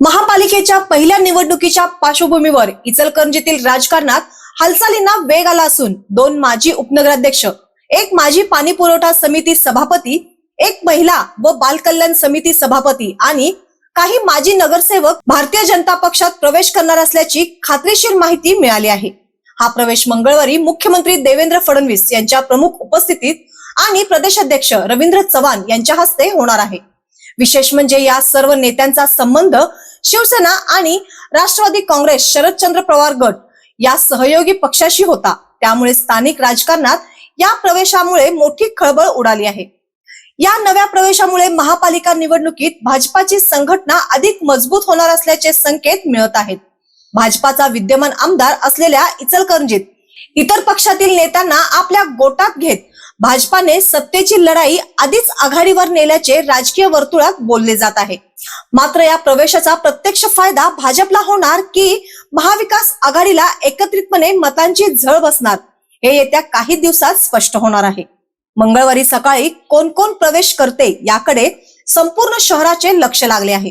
महापालिकेच्या पहिल्या निवडणुकीच्या पार्श्वभूमीवर इचलकरंजीतील राजकारणात हालचालींना वेग आला असून दोन माजी उपनगराध्यक्ष एक माजी पाणी पुरवठा समिती सभापती एक महिला व बालकल्याण समिती सभापती आणि काही माजी नगरसेवक भारतीय जनता पक्षात प्रवेश करणार असल्याची खात्रीशीर माहिती मिळाली आहे. हा प्रवेश मंगळवारी मुख्यमंत्री देवेंद्र फडणवीस यांच्या प्रमुख उपस्थितीत आणि प्रदेशाध्यक्ष रवींद्र चव्हाण यांच्या हस्ते होणार आहे. विशेष म्हणजे या सर्व नेत्यांचा संबंध शिवसेना आणि राष्ट्रवादी काँग्रेस शरदचंद्र पवार गट या सहयोगी पक्षाशी होता. त्यामुळे स्थानिक राजकारणात या प्रवेशामुळे मोठी खळबळ उडाली आहे. या नव्या प्रवेशामुळे महापालिका निवडणुकीत भाजपाची संघटना अधिक मजबूत होणार असल्याचे संकेत मिळत आहेत. भाजपाचा विद्यमान आमदार असलेल्या इचलकरंजीत इतर पक्षातील नेत्यांना आपल्या गोटात घेत भाजपाने सत्तेची लढाई आधीच आघाडीवर नेल्याचे राजकीय वर्तुळात बोलले जात आहे. मात्र या प्रवेशाचा प्रत्यक्ष फायदा भाजपला होणार की महाविकास आघाडीला एकत्रितपणे मतांची झळ बसणार हे येत्या काही दिवसात स्पष्ट होणार आहे. मंगळवारी सकाळी कोण कोण प्रवेश करते याकडे संपूर्ण शहराचे लक्ष लागले आहे.